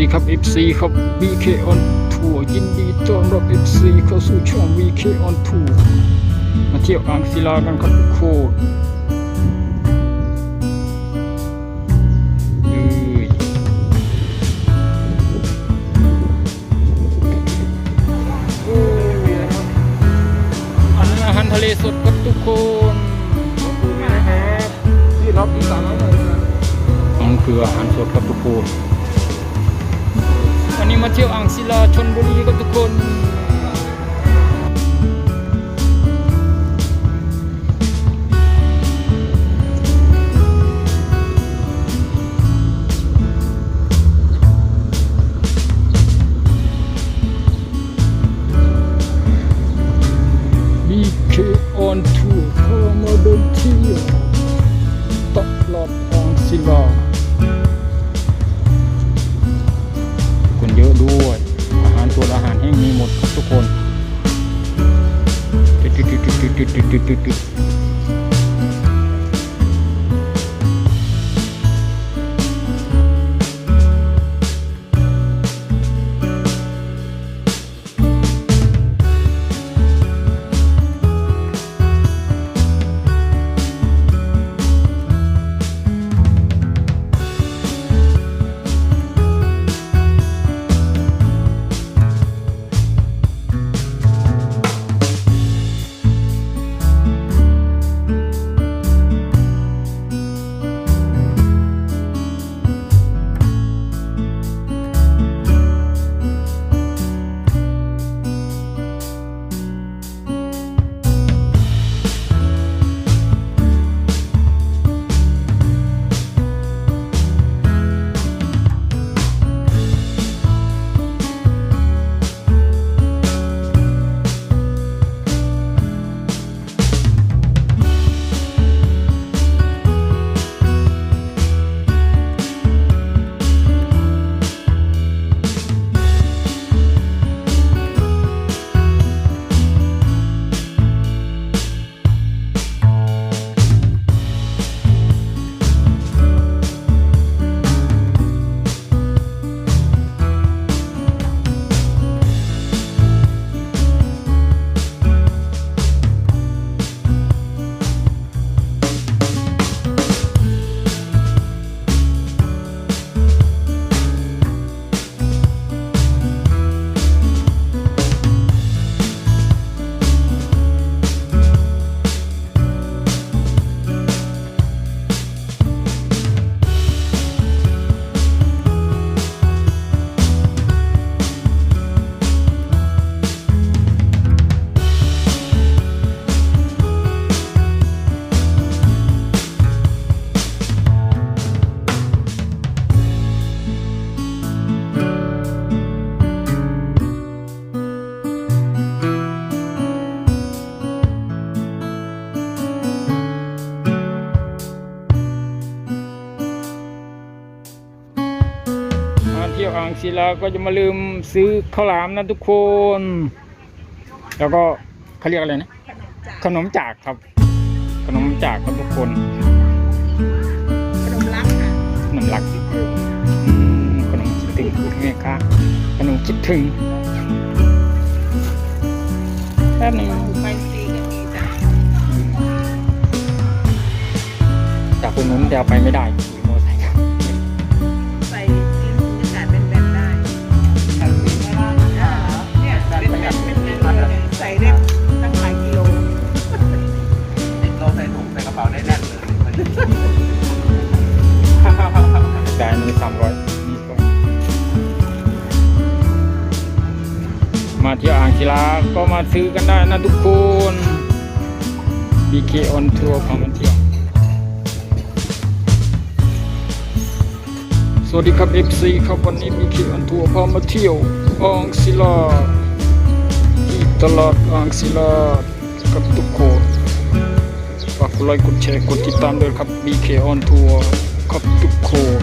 ดีครับ FC ครับ BK on Tour ยินดีต้อนรับ FC เข้าสู่ช่อง BK on Tour มาเที่ยวอ่างศิลากันครับทุกคนเอ้ยโอ้ยนะครับอันนั้นอาหารทะเลสดครับทุกคนดูนะครับที่รับที่สามแล้วมันคืออาหารสดครับทุกคนวันนี้ มาเที่ยวอ่างศิลาชนบุรีกับทุกคน BK on tour เข้ามาเดินเที่ยวตลอดอ่างศิลา do, do, do, do, do. ศิลาก็จะมาลืมซื้อข้าวหลามนะทุกคน แล้วก็เขาเรียกอะไรนะ ขนมจากครับ ขนมจากครับทุกคน ขนมลักค่ะขนมรักอืมขนมคิดถึงแม่ค้าขนมคิดถึงแป๊บนึงไปซีก็มีจ้ะจากคนนู้นเดี๋ยวไปไม่ได้ ป๋าได้แน่นเลยแต่อันนี้สามร้อยนี่ก็มาเที่ยวอ่างศิลาก็มาซื้อกันได้นะทุกคน BK on tour พามาเที่ยว สวัสดีครับ FC ครับวันนี้ BK on tour พามาเที่ยวอ่างศิลาที่ตลาดอ่างศิลากับทุกคน ฝากกดไลค์กดแชร์กดติดตามด้วยครับ BK on tour ครับทุกคน